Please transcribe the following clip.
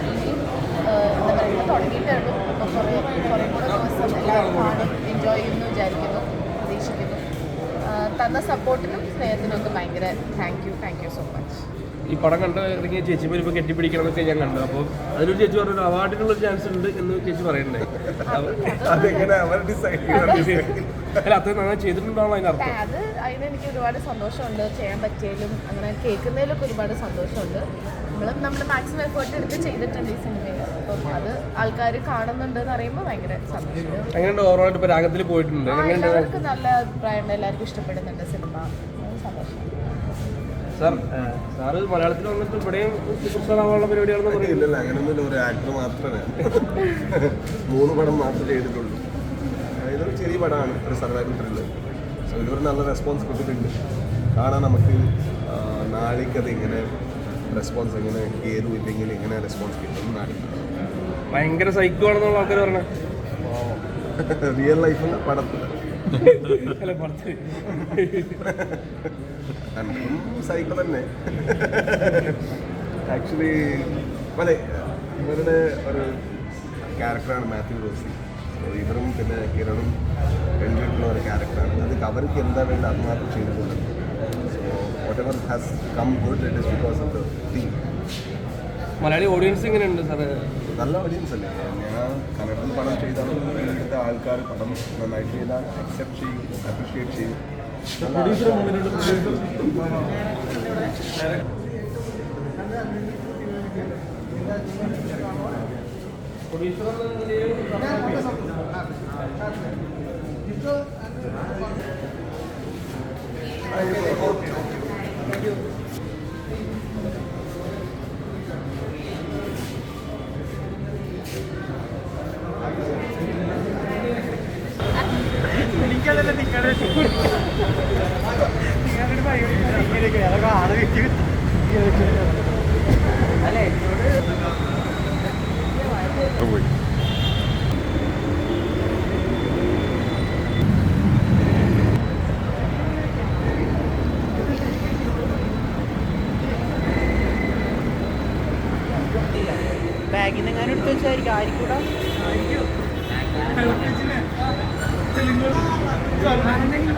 എന്താ പറയുക തുടങ്ങിയിട്ടുണ്ട് അപ്പോൾ കുറേ കുറേ കൂടെ ദിവസം എല്ലാവരും കാണും എൻജോയ് ചെയ്യുമെന്ന് വിചാരിക്കുന്നു. തന്ന സപ്പോർട്ടിനും സ്നേഹത്തിനും ഒക്കെ ഭയങ്കര thank you thank you so much ഈ പടം കണ്ട് ഇറങ്ങിയ ചേച്ചി ഇപ്പോൾ കെട്ടിപ്പിടിക്കണം എന്നൊക്കെ ഞാൻ കണ്ടു. അപ്പോൾ അതിലൊരു ചേച്ചി പറഞ്ഞു അവാർഡിനുള്ള ചാൻസ് ഉണ്ട് എന്ന് ചേച്ചി പറയണ്ടേ അതെങ്ങനെ അവർ ഡിസൈഡ് ചെയ്യുന്നത് അല്ല അത്രയും നന്നായി ചെയ്തിട്ടുണ്ടാവണം അതിനർത്ഥം അത് അതിന് എനിക്ക് ഒരുപാട് സന്തോഷമുണ്ട്. ചെയ്യാൻ പറ്റിയാലും അങ്ങനെ കേൾക്കുന്നതിലൊക്കെ ഒരുപാട് സന്തോഷമുണ്ട്. നമ്മൾ നമ്മുടെ മാക്സിമം എഫേർട്ട് എടുത്ത് ചെയ്തിട്ടുണ്ട് ഈ സിനിമയിൽ അപ്പം അത് ആൾക്കാർ കാണുന്നുണ്ട് എന്ന് അറിയുമ്പോൾ ഭയങ്കര സന്തോഷം. എങ്ങനെയുണ്ട് ഇപ്പോൾ രാഗത്തിൽ പോയിട്ടുണ്ട്? എല്ലാവർക്കും നല്ല അഭിപ്രായമുണ്ട്. എല്ലാവർക്കും ഇഷ്ടപ്പെടുന്നുണ്ട് സിനിമ. സന്തോഷം. സാർ സാറ് മലയാളത്തിൽ വന്നിട്ട് ഇവിടെയും പരിപാടിയാണെന്ന് ഒരു ആക്ടർ മാത്രമേ. മൂന്ന് പടം മാത്രമേ ചെയ്തിട്ടുള്ളൂ. ഇതൊരു ചെറിയ പടമാണ്. ഒരു സർവൈവൽ സോ ഇതൊരു നല്ല റെസ്പോൺസ് കിട്ടിയിട്ടുണ്ട് കാണാൻ നമുക്ക് നാളേക്കത് എങ്ങനെ റെസ്പോൺസ് എങ്ങനെ കേതു ഇല്ലെങ്കിൽ എങ്ങനെ റെസ്പോൺസ് കിട്ടും ഭയങ്കര സൈക്കോ ആണെന്നുള്ള ആൾക്കാർ പറഞ്ഞത് റിയൽ ലൈഫിൽ പടത്തിൽ സൈക്കിൾ തന്നെ. ആക്ച്വലി അതെ ഇവരുടെ ഒരു ക്യാരക്ടറാണ് മാത്യു റോസി ഇവരും പിന്നെ കിരണും എഴുതിയിട്ടുള്ള ഒരു ക്യാരക്ടറാണ് അത് അവർക്ക് എന്താ വേണ്ട അത് മാത്രം ചെയ്തിട്ടുണ്ട് so has come good, it is because of the team. Malayali audience എങ്ങനെയുണ്ട് സാറ്? നല്ല ഓഡിയൻസ് അല്ലേ? ഞാൻ കന്നഡത്തിൽ പടം ചെയ്താലും ഇവിടുത്തെ ആൾക്കാർ പടം നന്നായിട്ട് ചെയ്താൽ അക്സെപ്റ്റ് ചെയ്യും അപ്രിഷിയേറ്റ് ചെയ്യും. നല്ല പോയി. ബാഗിൽ നിന്ന് എങ്ങാനും എടുത്ത് വെച്ചായിരിക്കും. ആയിരിക്കൂടാ കാണുന്നത്